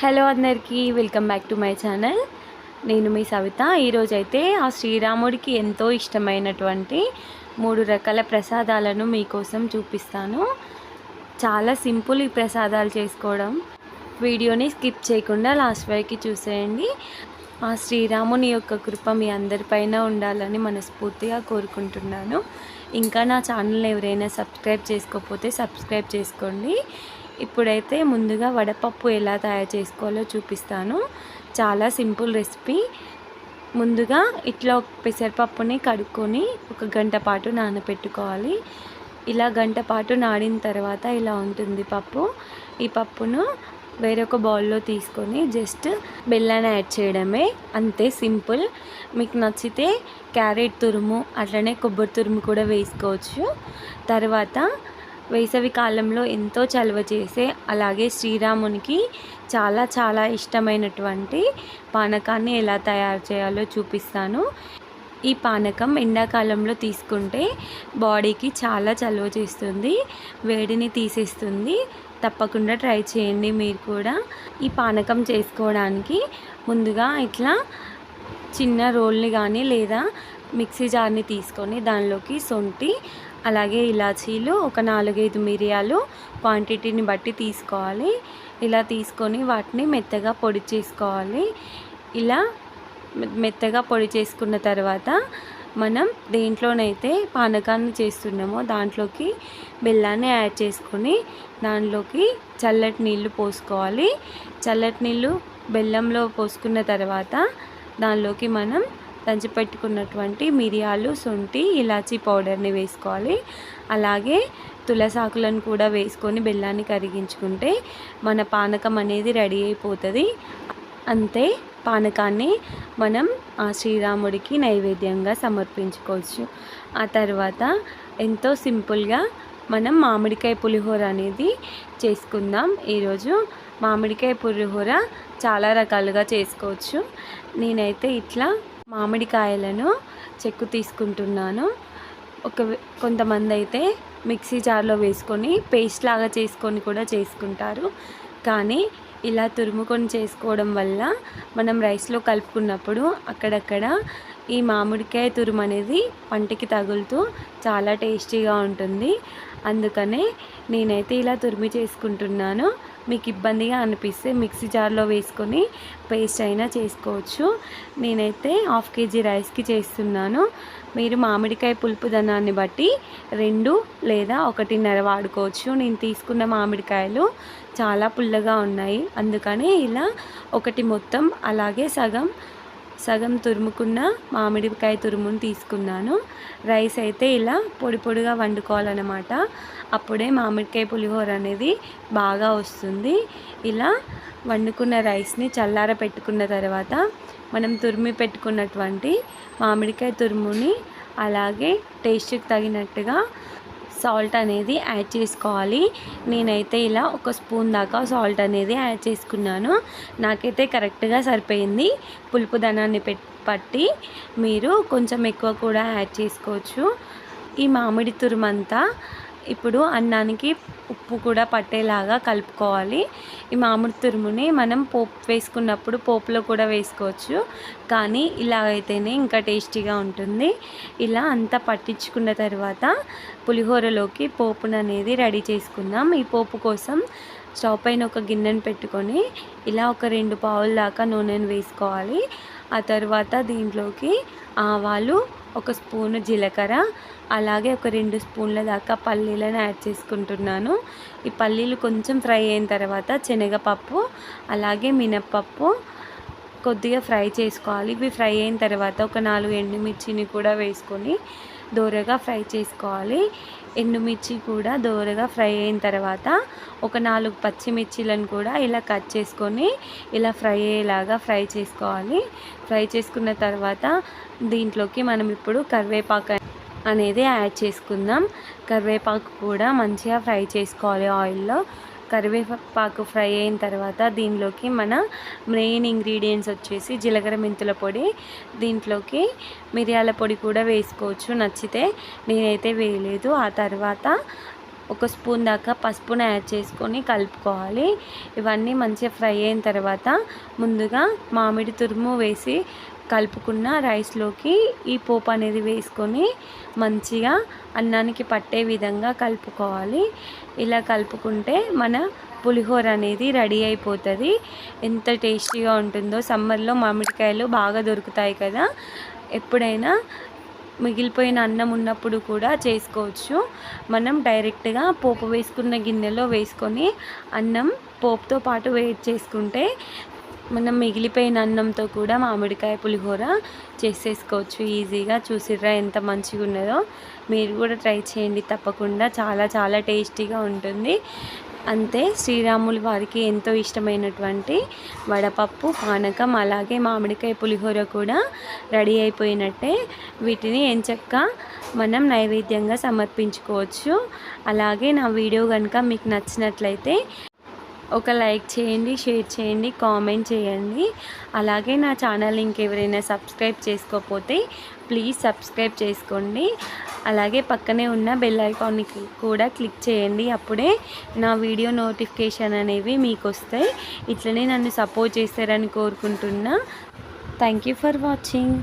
Hello అందరికీ welcome back to my channel. నేను మీ సవిత. ఈరోజైతే ఆ శ్రీరాముడికి ఎంతో ఇష్టమైనటువంటి మూడు రకాల ప్రసాదాలను మీకోసం చూపిస్తాను. చాలా సింపుల్ ఈ ప్రసాదాలు చేసుకోవడం. వీడియోని స్కిప్ చేయకుండా లాస్ట్ వరకు చూసేయండి. ఆ శ్రీరాముని యొక్క కృప మీ అందరిపైన ఉండాలని మనస్ఫూర్తిగా కోరుకుంటున్నాను. ఇంకా నా ఛానల్ ఎవరైనా సబ్స్క్రైబ్ చేసుకోకపోతే సబ్స్క్రైబ్ చేసుకోండి. ఇప్పుడైతే ముందుగా వడపప్పు ఎలా తయారు చేసుకోవాలో చూపిస్తాను. చాలా సింపుల్ రెసిపీ. ముందుగా ఇట్లా పెసరపప్పుని కడుక్కొని ఒక గంట పాటు నానబెట్టుకోవాలి ఇలా గంట పాటు నాడిన తర్వాత ఇలా ఉంటుంది పప్పు. ఈ పప్పును వేరొక బౌల్లో తీసుకొని జస్ట్ బెల్లాన్ని యాడ్ చేయడమే. అంతే సింపుల్. మీకు నచ్చితే క్యారెట్ తురుము అట్లనే కొబ్బరి తురుము కూడా వేసుకోవచ్చు. తర్వాత వేసవి కాలంలో ఎంతో చలువ చేసే అలాగే శ్రీరామునికి చాలా చాలా ఇష్టమైనటువంటి పానకాన్ని ఎలా తయారు చేయాలో చూపిస్తాను. ఈ పానకం ఎండాకాలంలో తీసుకుంటే బాడీకి చాలా చలువ చేస్తుంది వేడిని తీసేస్తుంది. తప్పకుండా ట్రై చేయండి మీరు కూడా. ఈ పానకం చేసుకోవడానికి ముందుగా ఇట్లా చిన్న రోల్ని కానీ లేదా మిక్సీ జార్ని తీసుకొని దానిలోకి సొంటి అలాగే ఇలాచీలు ఒక నాలుగైదు మిరియాలు క్వాంటిటీని బట్టి తీసుకోవాలి. ఇలా తీసుకొని వాటిని మెత్తగా పొడి చేసుకోవాలి. ఇలా మెత్తగా పొడి చేసుకున్న తర్వాత మనం దేంట్లోనైతే పానకాన్ని చేస్తున్నామో దాంట్లోకి బెల్లాన్ని యాడ్ చేసుకొని దాంట్లోకి చల్లటి నీళ్ళు పోసుకోవాలి. చల్లటి నీళ్ళు బెల్లంలో పోసుకున్న తర్వాత దానిలోకి మనం దంచిపెట్టుకున్నటువంటి మిరియాలు శొంఠి ఇలాచీ పౌడర్ని వేసుకోవాలి. అలాగే తులసాకులను కూడా వేసుకొని బెల్లాన్ని కరిగించుకుంటే మన పానకం అనేది రెడీ అయిపోతుంది. అంతే పానకాన్ని మనం ఆ శ్రీరాముడికి నైవేద్యంగా సమర్పించుకోవచ్చు. ఆ తర్వాత ఎంతో సింపుల్గా మనం మామిడికాయ పులిహోర అనేది చేసుకుందాం. ఈరోజు మామిడికాయ పులిహోర చాలా రకాలుగా చేసుకోవచ్చు. నేనైతే ఇట్లా మామిడికాయలను చెక్కు తీసుకుంటున్నాను. ఒక కొంతమంది అయితే మిక్సీ జార్లో వేసుకొని పేస్ట్ లాగా చేసుకొని కూడా చేసుకుంటారు. కానీ ఇలా తురుముకొని చేసుకోవడం వల్ల మనం రైస్లో కలుపుకున్నప్పుడు అక్కడక్కడ ఈ మామిడికాయ తురుము అనేది పంటికి తగులుతూ చాలా టేస్టీగా ఉంటుంది. అందుకనే నేనైతే ఇలా తురిమి చేసుకుంటున్నాను. మీకు ఇబ్బందిగా అనిపిస్తే మిక్సీ జార్లో వేసుకొని పేస్ట్ అయినా చేసుకోవచ్చు. నేనైతే హాఫ్ కేజీ రైస్కి చేస్తున్నాను. మీరు మామిడికాయ పులుపు దనాన్ని బట్టి రెండు లేదా ఒకటిన్నర వాడుకోవచ్చు. నేను తీసుకున్న మామిడికాయలు చాలా పుల్లగా ఉన్నాయి. అందుకని ఇలా ఒకటి మొత్తం అలాగే సగం సగం తురుముకున్న మామిడికాయ తురుముని తీసుకున్నాను. రైస్ అయితే ఇలా పొడి పొడిగా వండుకోవాలన్నమాట. అప్పుడే మామిడికాయ పులిహోర అనేది బాగా వస్తుంది. ఇలా వండుకున్న రైస్ని చల్లార పెట్టుకున్న తర్వాత మనం తురిమి పెట్టుకున్నటువంటి మామిడికాయ తురుముని అలాగే టేస్ట్కి తగినట్టుగా సాల్ట్ అనేది యాడ్ చేసుకోవాలి. నేనైతే ఇలా ఒక స్పూన్ దాకా సాల్ట్ అనేది యాడ్ చేసుకున్నాను. నాకైతే కరెక్ట్గా సరిపోయింది. పులుపు ధనాన్ని పట్టి మీరు కొంచెం ఎక్కువ కూడా యాడ్ చేసుకోవచ్చు. ఈ మామిడి తురుమంతా ఇప్పుడు అన్నానికి ఉప్పు కూడా పట్టేలాగా కలుపుకోవాలి. ఈ మామిడి తురుముని మనం పోపు వేసుకున్నప్పుడు పోపులో కూడా వేసుకోవచ్చు. కానీ ఇలా అయితేనే ఇంకా టేస్టీగా ఉంటుంది. ఇలా అంతా పట్టించుకున్న తర్వాత పులిహోరలోకి పోపును అనేది రెడీ చేసుకుందాం. ఈ పోపు కోసం స్టవ్ పైన ఒక గిన్నెను పెట్టుకొని ఇలా ఒక రెండు పావుల దాకా నూనెను వేసుకోవాలి. ఆ తర్వాత దీంట్లోకి ఆవాలు ఒక స్పూను జీలకర్ర అలాగే ఒక రెండు స్పూన్ల దాకా పల్లీలను యాడ్ చేసుకుంటున్నాను. ఈ పల్లీలు కొంచెం ఫ్రై అయిన తర్వాత శనగపప్పు అలాగే మినప్పప్పు కొద్దిగా ఫ్రై చేసుకోవాలి. ఇవి ఫ్రై అయిన తర్వాత ఒక నాలుగు ఎండుమిర్చిని కూడా వేసుకొని దోరగా ఫ్రై చేసుకోవాలి. ఎండుమిర్చి కూడా దోరగా ఫ్రై అయిన తర్వాత ఒక నాలుగు పచ్చిమిర్చిలను కూడా ఇలా కట్ చేసుకొని ఇలా ఫ్రై అయ్యేలాగా ఫ్రై చేసుకోవాలి. ఫ్రై చేసుకున్న తర్వాత దీంట్లోకి మనం ఇప్పుడు కరివేపాకు అనేది యాడ్ చేసుకుందాం. కరివేపాకు కూడా మంచిగా ఫ్రై చేసుకోవాలి ఆయిల్లో. కరివేపాకు ఫ్రై అయిన తర్వాత దీనిలోకి మన మెయిన్ ఇంగ్రీడియంట్స్ వచ్చేసి జీలకర్ర మెంతుల పొడి దీంట్లోకి మిరియాల పొడి కూడా వేసుకోవచ్చు. నచ్చితే నేనైతే వేయలేదు. ఆ తర్వాత ఒక స్పూన్ దాకా పసుపును యాడ్ చేసుకొని కలుపుకోవాలి. ఇవన్నీ మంచిగా ఫ్రై అయిన తర్వాత ముందుగా మామిడి తురుము వేసి కలుపుకున్న రైస్లోకి ఈ పోపు అనేది వేసుకొని మంచిగా అన్నానికి పట్టే విధంగా కలుపుకోవాలి. ఇలా కలుపుకుంటే మన పులిహోర అనేది రెడీ అయిపోతుంది. ఎంత టేస్టీగా ఉంటుందో సమ్మర్లో మామిడికాయలు బాగా దొరుకుతాయి కదా. ఎప్పుడైనా మిగిలిపోయిన అన్నం ఉన్నప్పుడు కూడా చేసుకోవచ్చు. మనం డైరెక్ట్గా పోపు వేసుకున్న గిన్నెలో వేసుకొని అన్నం పోపుతో పాటు వేడి చేసుకుంటే మనం మిగిలిపోయిన అన్నంతో కూడా మామిడికాయ పులిహోర చేసేసుకోవచ్చు. ఈజీగా చూసిర్రా ఎంత మంచిగా ఉన్నదో. మీరు కూడా ట్రై చేయండి తప్పకుండా. చాలా చాలా టేస్టీగా ఉంటుంది. అంతే శ్రీరాములు వారికి ఎంతో ఇష్టమైనటువంటి వడపప్పు పానకం అలాగే మామిడికాయ పులిహోర కూడా రెడీ అయిపోయినట్టే. వీటిని ఎంచక్క మనం నైవేద్యంగా సమర్పించుకోవచ్చు. అలాగే నా వీడియో కనుక మీకు నచ్చినట్లయితే ఒక లైక్ చేయండి షేర్ చేయండి కామెంట్ చేయండి. అలాగే నా ఛానల్ ఇంకెవరైనా సబ్స్క్రైబ్ చేసుకోకపోతే ప్లీజ్ సబ్స్క్రైబ్ చేసుకోండి. అలాగే పక్కనే ఉన్న బెల్ ఐకాన్కి కూడా క్లిక్ చేయండి. అప్పుడే నా వీడియో నోటిఫికేషన్ అనేవి మీకు వస్తాయి. ఇట్లనే నన్ను సపోర్ట్ చేస్తారని కోరుకుంటున్నా. Thank you for watching.